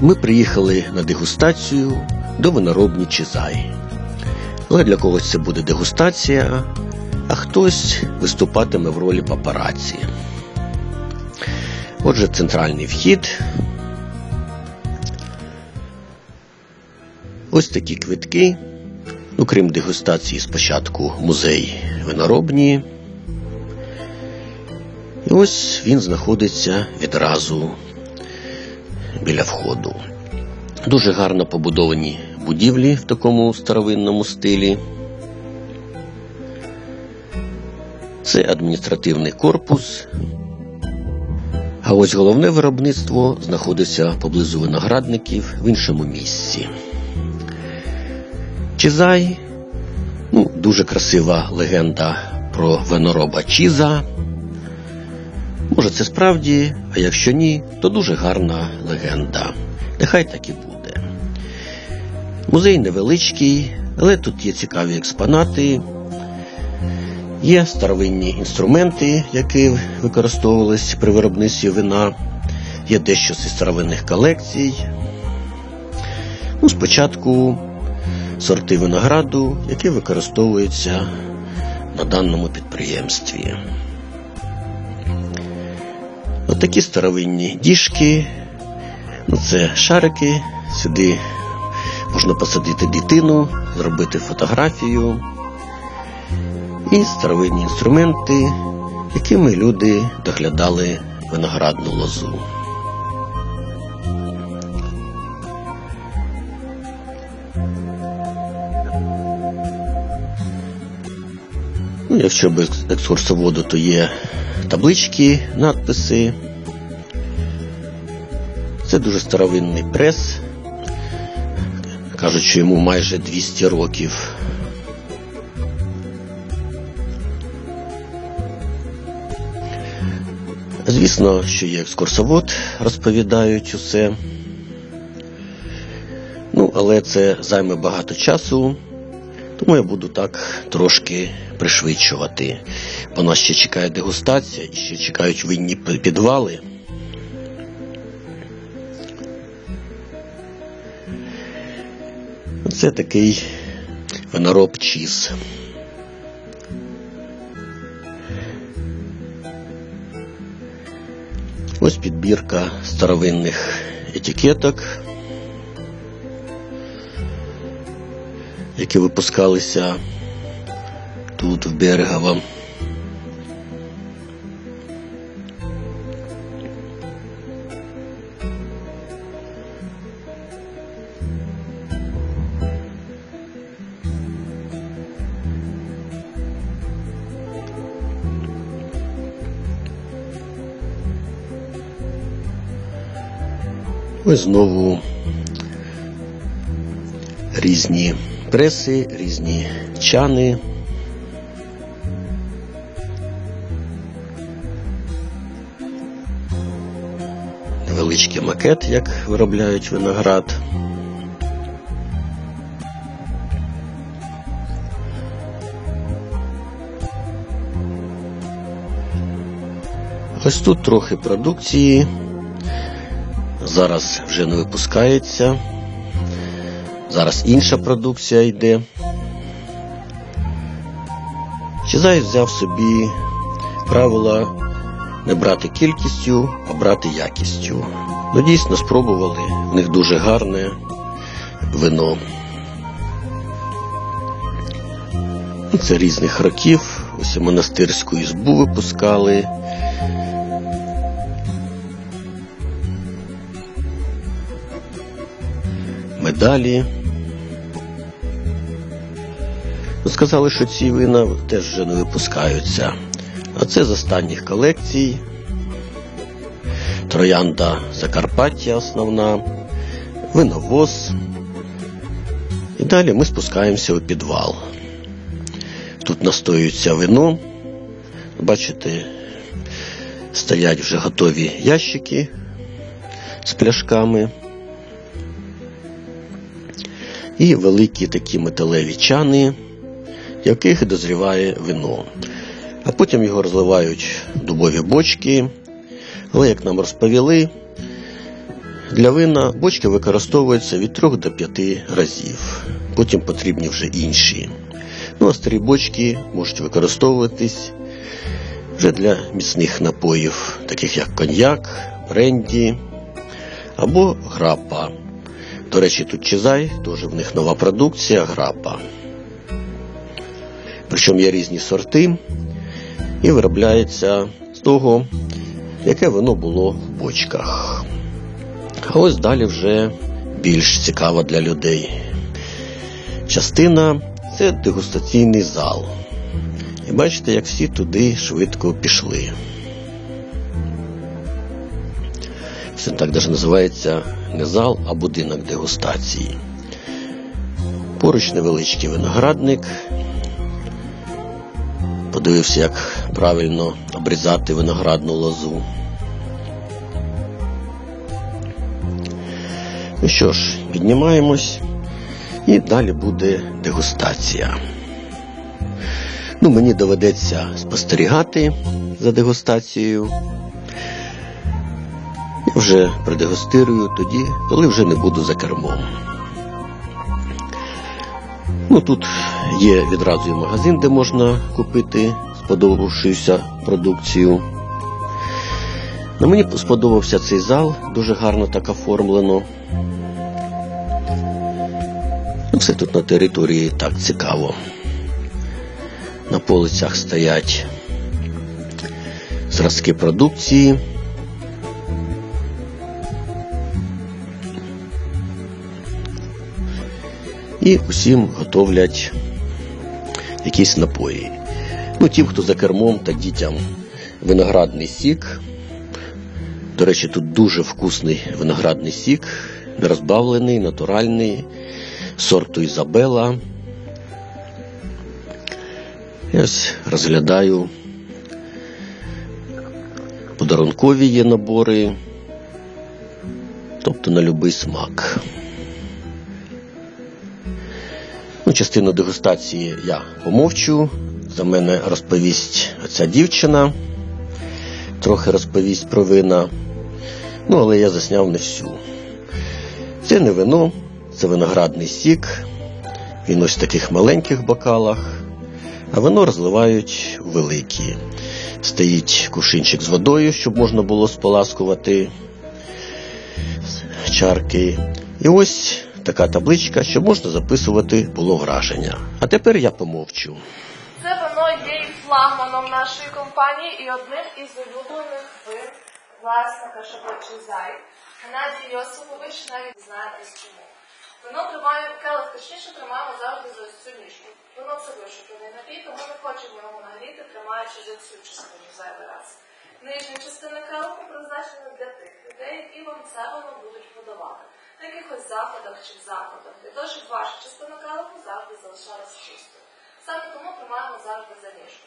ми приїхали на дегустацію до виноробні Чизай. Але для когось це буде дегустація, а хтось виступатиме в ролі папараці. Отже, центральний вхід. Ось такі квитки. Ну, крім дегустації, спочатку музей виноробні. І ось він знаходиться відразу біля входу. Дуже гарно побудовані будівлі в такому старовинному стилі. Це адміністративний корпус. А ось головне виробництво знаходиться поблизу виноградників в іншому місці. Чизай ну, дуже красива легенда про винороба Чіза. Може, це справді, а якщо ні, то дуже гарна легенда. Нехай так і буде. Музей невеличкий, але тут є цікаві експонати. Є старовинні інструменти, які використовувались при виробництві вина. Є дещо зі старовинних колекцій. Ну, спочатку сорти винограду, які використовуються на даному підприємстві. Отакі старовинні діжки, ну це шарики. Сюди можна посадити дитину, зробити фотографію. І старовинні інструменти, якими люди доглядали виноградну лозу. Ну, якщо без екскурсоводу, то є таблички, надписи. Це дуже старовинний прес. Кажуть, що йому майже 200 років. Звісно, що є екскурсовод, розповідають усе. Ну, але це займе багато часу, тому я буду так трошки пришвидшувати. Бо нас ще чекає дегустація ще чекають винні підвали. Це такий винороб чіз. Ось підбірка старовинних етикеток, які випускалися тут, в Берегово. Ось знову різні преси, різні чани. Невеличкий макет, як виробляють виноград. Ось тут трохи продукції. Зараз вже не випускається. Зараз інша продукція йде. Чизай взяв собі правила не брати кількістю, а брати якістю. Ну, дійсно спробували. В них дуже гарне вино. Це різних років. Ось монастирську ізбу випускали. Медалі. Ну, Сказали, що ці вина теж вже не випускаються. А це з останніх колекцій. Троянда Закарпаття основна, виновоз. І далі ми спускаємося у підвал. Тут настоюється вино. Бачите, стоять вже готові ящики з пляшками і великі такі металеві чани, яких дозріває вино. А потім його розливають дубові бочки. Але, як нам розповіли, Для вина бочки використовуються від 3 до 5 разів. Потім потрібні вже інші. Ну а старі бочки можуть використовуватись вже для міцних напоїв, таких як коньяк, бренді або грапа. До речі, тут чизай, теж в них нова продукція грапа. Причому є різні сорти і виробляється з того, яке воно було в бочках. А ось далі вже більш цікаво для людей. Частина це дегустаційний зал. І бачите, як всі туди швидко пішли. Це так навіть називається не зал, а будинок дегустації. Поруч невеличкий виноградник. Подивився, як правильно обрізати виноградну лозу. Ну що ж, піднімаємось, і далі буде дегустація. Ну, мені доведеться спостерігати за дегустацією. Вже продегустирую тоді, коли вже не буду за кермом. Ну, тут є відразу і магазин, де можна купити сподобавшуюся продукцію. Ну, мені сподобався цей зал, дуже гарно так оформлено. Ну, все тут на території так цікаво. На полицях стоять зразки продукції. І усім готовлять якісь напої. Ну, тим, хто за кермом та дітям виноградний сік. До речі, тут дуже вкусний виноградний сік, нерозбавлений, натуральний, сорту Ізабела. Я ось розглядаю подарункові є набори, тобто на будь-який смак. Частину дегустації я помовчу. За мене розповість ця дівчина, трохи розповість про вина. Ну, але я засняв не всю. Це не вино, це виноградний сік. Він ось в таких маленьких бокалах, а вино розливають великі. Стоїть кувшинчик з водою, щоб можна було споласкувати чарки. І ось така табличка, що можна записувати було враження. А тепер я помовчу. Це воно є і флагманом нашої компанії і одним із улюблених вин власника Шабочий Зай. Геннадій Йосипович навіть знає ось чому. Воно тримає келих, точніше тримаємо завжди за цю ніжку. Воно це вишуканий напій, тому ми хочемо його нагріти, тримаючи за цю частину зайвий раз. Нижня частина келиху призначена для тих людей, які вам це воно будуть подавати. На якихось заходах чи в заходах, для того, щоб ваша частина келиху завжди залишалась чистою. Саме тому тримаємо завжди за ніжку.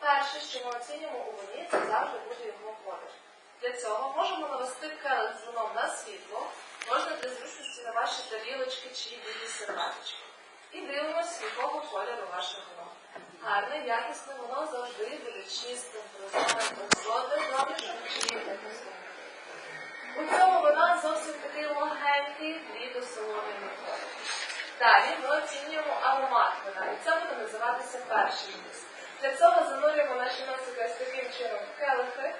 Перше, що ми оцінюємо у вині, це завжди буде його колір. Для цього можемо навести келих з на світло, можна для зручності на ваші тарілочки чи білі серветочки. І дивимося, якого кольору ваше вино. Гарне, якісне воно завжди буде чистим, прозорим, чи якихось у цьому вона зовсім такий легенький, блідо-солоний колір. Далі ми оцінюємо аромат вина, і це буде називатися перший міст. Для цього занурюємо наші носики ось таким чином в келихи.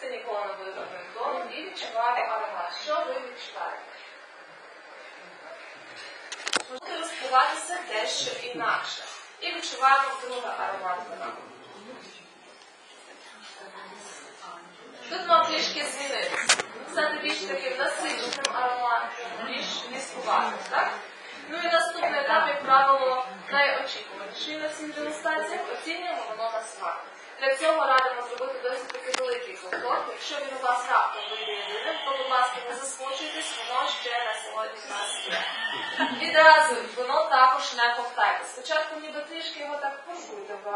Це ніколи не буде добрим тоном. І відчуваємо аромат. Що ви відчуваєте? Буде розкриватися дещо інакше. І відчуваємо другий аромат вина. Тут нам трішки змінився. Стати більш таким насиченим ароматом, більш ліскуватим, так? Ну і наступний етап, як правило, найочікуваніший на цій дегустації, оцінюємо воно на смак. Для цього радимо зробити досить таки великий ковток. Якщо він у вас раптом вийде єдиним, то, будь ласка, не засмучуйтесь, воно ще на сьогодні в нас є. Відразу воно також не ковтайте. Спочатку ніби трішки його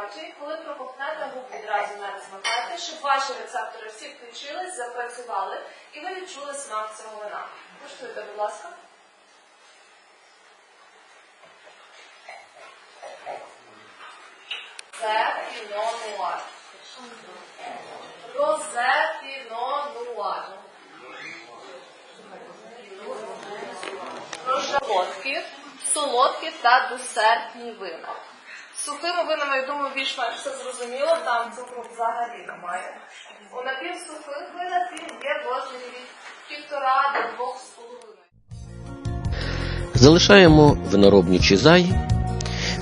роті, коли проковтнете, губ відразу не розмикайте, щоб ваші рецептори всі включились, запрацювали, і ви відчули смак цього вина. Куштуйте, будь ласка. Це піно нуар. Розе піно нуар. солодкі, солодкі та десертні вина. Сухими винами, я думаю, більш-менш все зрозуміло, там цукру взагалі немає. У напівсухих винах він є в від півтора до двох з половиною. Залишаємо виноробні чизай.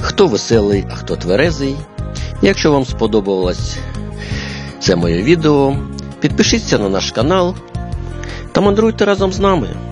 Хто веселий, а хто тверезий. Якщо вам сподобалось це моє відео, підпишіться на наш канал та мандруйте разом з нами.